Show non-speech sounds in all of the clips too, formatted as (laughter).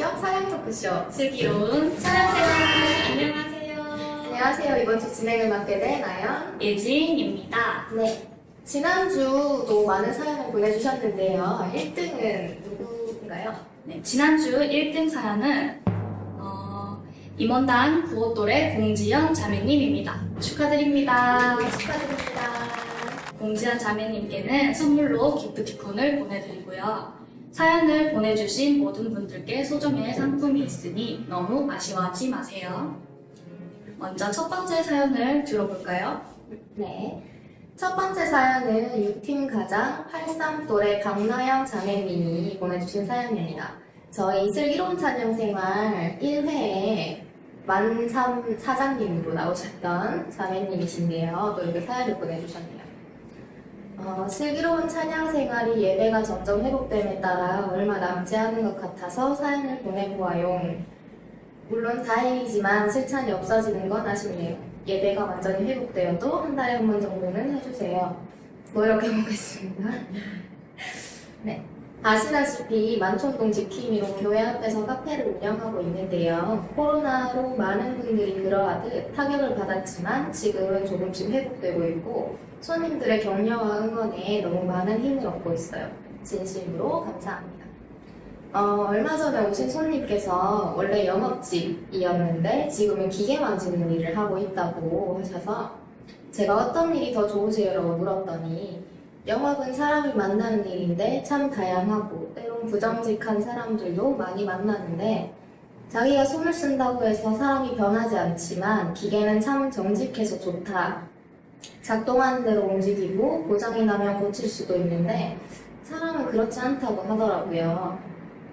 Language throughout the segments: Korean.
고품격 사양 토크쇼. 슬기로운 사랑생활 안녕하세요. 안녕하세요. 이번 주 진행을 맡게 된 아연. 예진입니다. 네. 지난주도 많은 사연을 보내주셨는데요. 1등은 누구인가요? 네, 지난주 1등 사연은 어, 임원단 구호똘의 공지연 자매님입니다. 축하드립니다. 축하드립니다. 공지연 자매님께는 선물로 기프티콘을 보내드리고요. 사연을 보내주신 모든 분들께 소정의 상품이 있으니 너무 아쉬워하지 마세요. 먼저 첫 번째 사연을 들어볼까요? 네. 첫 번째 사연은 6팀 가장 83또래 강나영 자매님이 보내주신 사연입니다. 저희 슬기로운 찬양 생활 1회에 만삼 사장님으로 나오셨던 자매님이신데요. 또 이렇게 사연을 보내주셨네요. 어, 슬기로운 찬양 생활이 예배가 점점 회복됨에 따라 얼마 남지 않은 것 같아서 사연을 보내보아요. 물론 다행이지만 실천이 없어지는 건 아쉽네요. 예배가 완전히 회복되어도 한 달에 한 번 정도는 해주세요. 노력해보겠습니다. (laughs) 네. 아시다시피 만촌동 지킴이로 교회 앞에서 카페를 운영하고 있는데요. 코로나로 많은 분들이 그러하듯 타격을 받았지만 지금은 조금씩 회복되고 있고 손님들의 격려와 응원에 너무 많은 힘을 얻고 있어요. 진심으로 감사합니다. 어, 얼마 전에 오신 손님께서 원래 영업직이었는데 지금은 기계 만지는 일을 하고 있다고 하셔서 제가 어떤 일이 더 좋으세요라고 물었더니 영업은 사람을 만나는 일인데 참 다양하고 때론 부정직한 사람들도 많이 만나는데 자기가 손을 쓴다고 해서 사람이 변하지 않지만 기계는 참 정직해서 좋다. 작동하는 대로 움직이고 고장이 나면 고칠 수도 있는데 사람은 그렇지 않다고 하더라고요.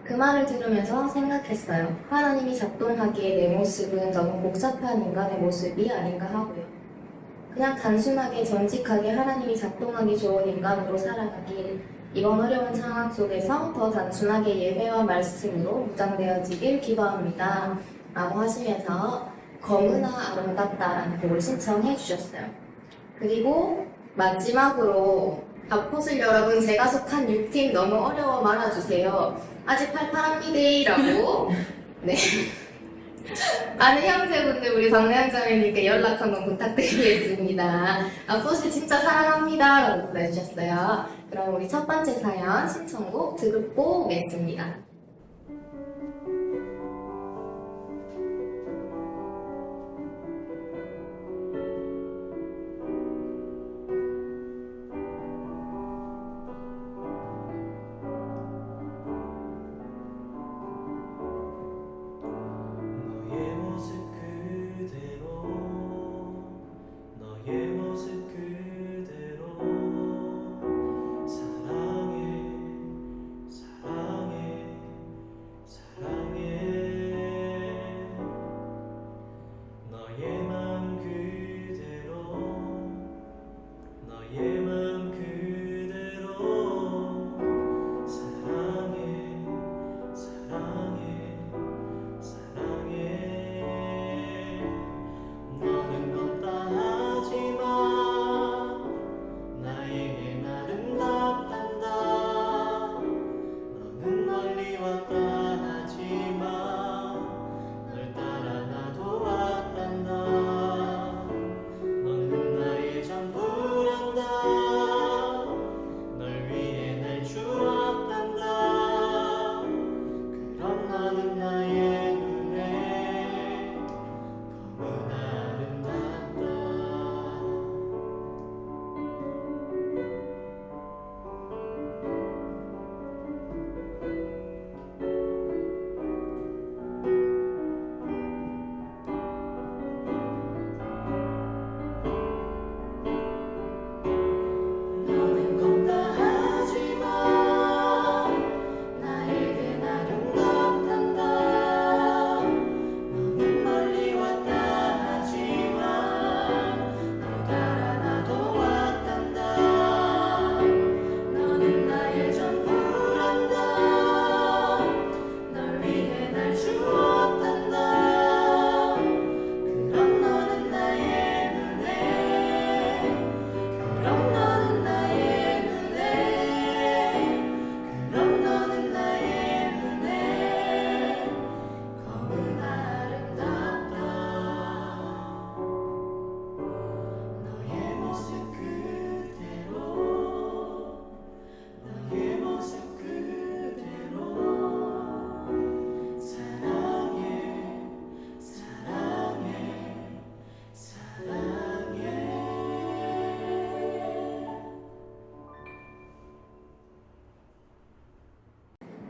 그 말을 들으면서 생각했어요. 하나님이 작동하기에 내 모습은 너무 복잡한 인간의 모습이 아닌가 하고요. 그냥 단순하게 정직하게 하나님이 작동하기 좋은 인간으로 살아가길 이번 어려운 상황 속에서 더 단순하게 예배와 말씀으로 무장되어지길 기도합니다. 라고 하시면서 검으나 아름답다라는 곡을 신청해 주셨어요. 그리고 마지막으로 밥솥을 여러분 제가 속한 6팀 너무 어려워 말아주세요. 아직 팔팔합니다라고 (laughs) 네 많은 형제분들 우리 박래영 자매님께 연락 한번 부탁드리겠습니다. 밥솥을 진짜 사랑합니다라고 보내주셨어요. 그럼 우리 첫 번째 사연 신청곡 듣고 오겠습니다.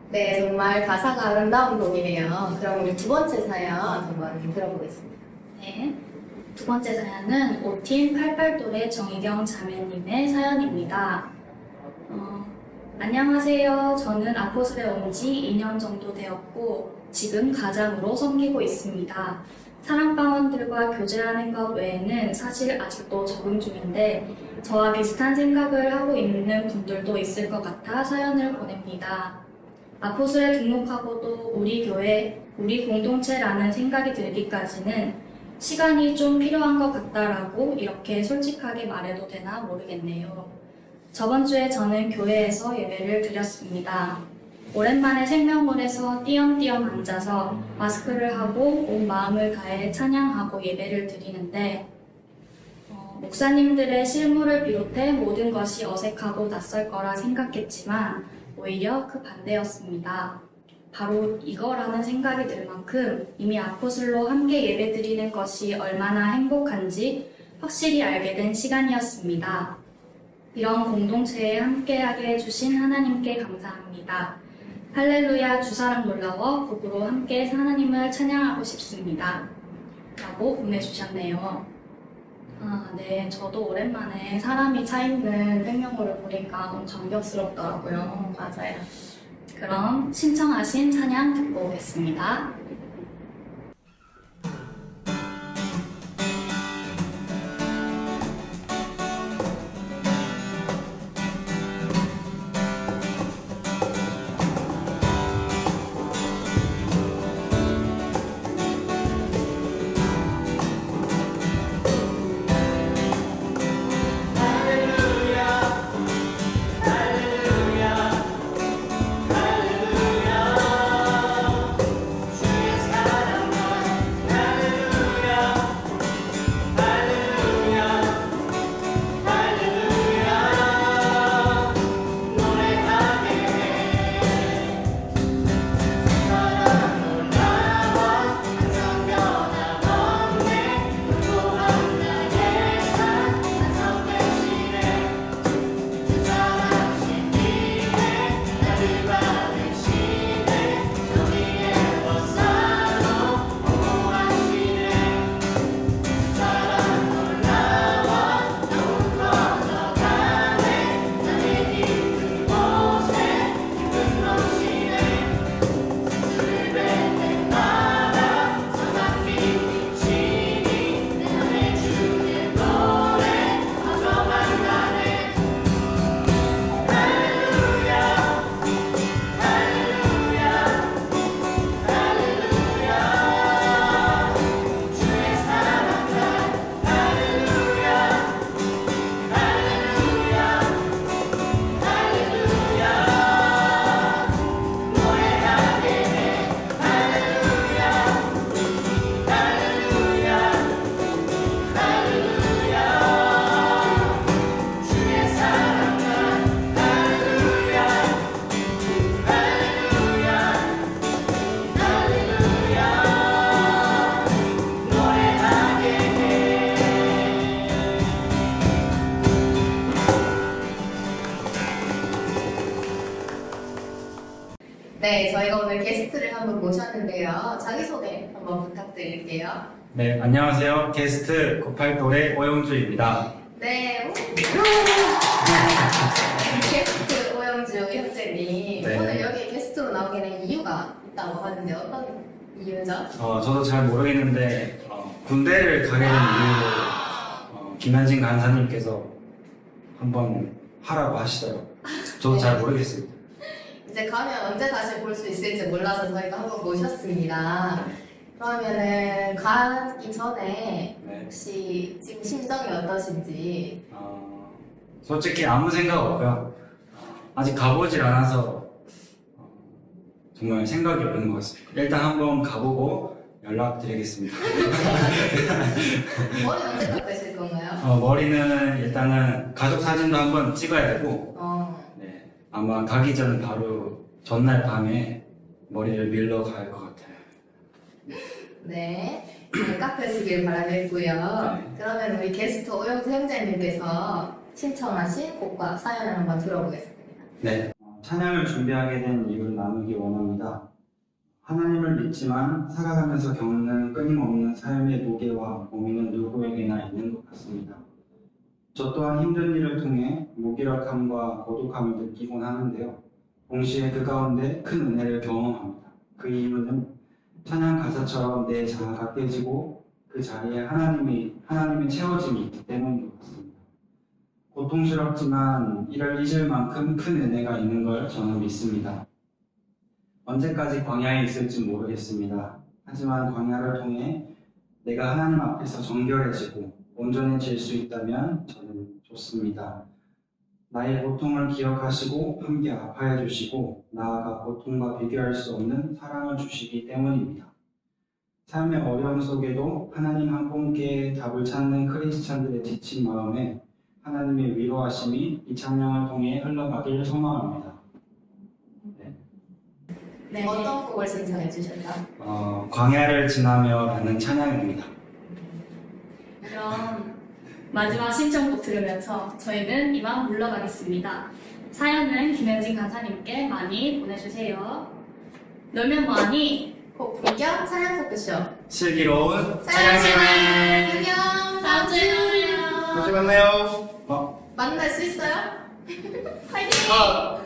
네, 정말 가사가 아름다운 곡이네요. 그럼 우리 두 번째 사연 한번 들어보겠습니다. 네. 두 번째 사연은 5팀 88돌의 정희경 자매님의 사연입니다. 어, 안녕하세요. 저는 아포슬에 온 지 2년 정도 되었고, 지금 가장으로 섬기고 있습니다. 사랑방원들과 교제하는 것 외에는 사실 아직도 적응 중인데, 저와 비슷한 생각을 하고 있는 분들도 있을 것 같아 사연을 보냅니다. 아포슬에 등록하고도 우리 교회, 우리 공동체라는 생각이 들기까지는 시간이 좀 필요한 것 같다라고 이렇게 솔직하게 말해도 되나 모르겠네요. 저번 주에 저는 교회에서 예배를 드렸습니다. 오랜만에 생명홀에서 띄엄띄엄 앉아서 마스크를 하고 온 마음을 다해 찬양하고 예배를 드리는데 어, 목사님들의 실무를 비롯해 모든 것이 어색하고 낯설 거라 생각했지만 오히려 그 반대였습니다. 바로 이거라는 생각이 들 만큼 이미 아포슬로 함께 예배드리는 것이 얼마나 행복한지 확실히 알게 된 시간이었습니다. 이런 공동체에 함께하게 해주신 하나님께 감사합니다. 할렐루야 주사랑 놀라워 곡으로 함께 하나님을 찬양하고 싶습니다. 라고 보내주셨네요. 아, 네. 저도 오랜만에 사람이 차있는 생명호를 보니까 너무 감격스럽더라고요. 어, 맞아요. 그럼 신청하신 찬양 듣고 오겠습니다. 게스트 98돌의 오영주입니다. 네, 우! 게스트 오영주 형제님. 네. 오늘 여기 게스트로 나오게 된 이유가 있다고 하는데 어떤 이유죠? 어, 저도 잘 모르겠는데 어, 군대를 가게 된 이유로 어, 김현진 간사님께서 한번 하라고 하시더라고요. 저도 잘 모르겠습니다. 이제 가면 언제 다시 볼 수 있을지 몰라서 저희가 한번 모셨습니다. 그러면은 가기 전에 네. 혹시 지금 심정이 어떠신지 어, 솔직히 아무 생각 없고요. 아직 가보질 않아서 어, 정말 생각이 없는 것 같습니다. 일단 한번 가보고 연락드리겠습니다. 머리 언제 깎으실 건가요? 어, 머리는 일단은 가족 사진도 한번 찍어야 되고 어, 네, 아마 가기 전 바로 전날 밤에 머리를 밀러 갈 것 같아요. 네. 잘 깎으시길 바라겠고요. 네. 그러면 우리 게스트 오영수 형제님께서 신청하신 곡과 사연을 한번 들어보겠습니다. 네, 어, 찬양을 준비하게 된 이유를 나누기 원합니다. 하나님을 믿지만 살아가면서 겪는 끊임없는 삶의 무게와 고민은 누구에게나 있는 것 같습니다. 저 또한 힘든 일을 통해 무기력함과 고독함을 느끼곤 하는데요. 동시에 그 가운데 큰 은혜를 경험합니다. 그 이유는 찬양 가사처럼 내 자아가 깨지고 그 자리에 하나님이 하나님의 채워짐이 있기 때문인 것 같습니다. 고통스럽지만 이를 잊을 만큼 큰 은혜가 있는 걸 저는 믿습니다. 언제까지 광야에 있을지 모르겠습니다. 하지만 광야를 통해 내가 하나님 앞에서 정결해지고 온전해질 수 있다면 저는 좋습니다. 나의 고통을 기억하시고 함께 아파해 주시고 나아가 고통과 비교할 수 없는 사랑을 주시기 때문입니다. 삶의 어려움 속에도 하나님 한 분께 답을 찾는 크리스찬들의 지친 마음에 하나님의 위로하심이 이 찬양을 통해 흘러가길 소망합니다. 네. 어떤 곡을 신청해 주셨나요? 어, 광야를 지나며라는 찬양입니다. 마지막 신청곡 들으면서 저희는 이만 물러가겠습니다. 사연은 김현진 간사님께 많이 보내주세요. 놀면 뭐하니? 곡 불경 찬양 토크쇼. 슬기로운 찬양 찬양생활 안녕. 다음 주에 만나요. 다음 주에 만나요. 어? 만날 수 있어요? (laughs) 화이팅! 아.